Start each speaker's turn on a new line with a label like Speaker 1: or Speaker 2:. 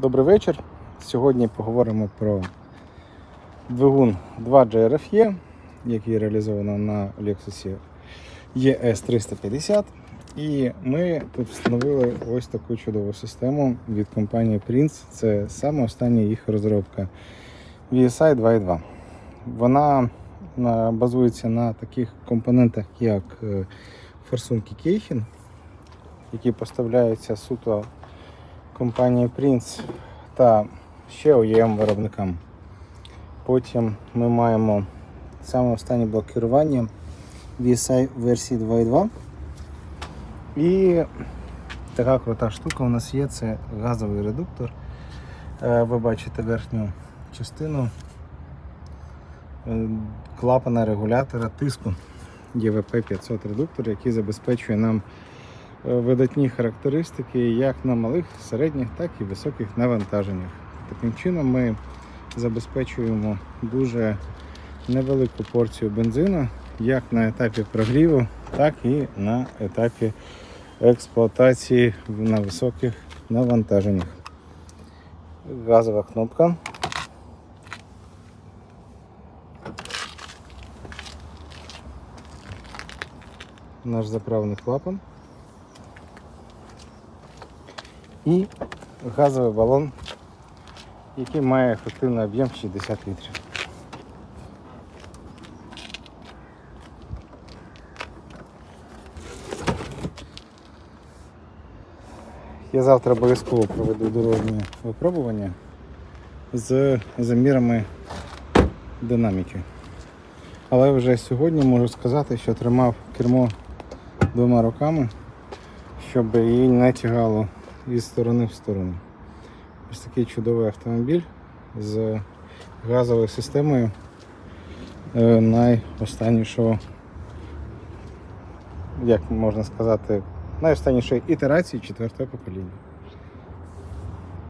Speaker 1: Добрий вечір. Сьогодні поговоримо про двигун 2 GRFE, який реалізовано на Lexus ES 350. І ми тут встановили ось таку чудову систему від компанії Prince. Це саме остання їх розробка VSI 2.2. Вона е, базується на таких компонентах, як е, форсунки Кейхін, які поставляються суто компанії Prince та ще OEM виробникам. Потім ми маємо саме останнє блок керування VSI версії 2.2. І така крута штука у нас є, це газовий редуктор. Е, Ви бачите верхню частину е, клапана регулятора тиску ЄВП 500 редуктор, який забезпечує нам видатні характеристики як на малих, середніх, так і високих навантаженнях. Таким чином ми забезпечуємо дуже невелику порцію бензину як на етапі прогріву, так і на етапі експлуатації на високих навантаженнях. Газова кнопка. Наш заправний клапан. І газовий балон, який має ефективний об'єм 60 літрів. Я завтра обов'язково проведу дорожнє випробування з замірами динаміки. Але вже сьогодні можу сказати, що тримав кермо двома руками, щоб її не тягало із сторони в сторону. Ось такий чудовий автомобіль з газовою системою е, найостаннішого, як можна сказати, найостаннішої ітерації четвертого покоління.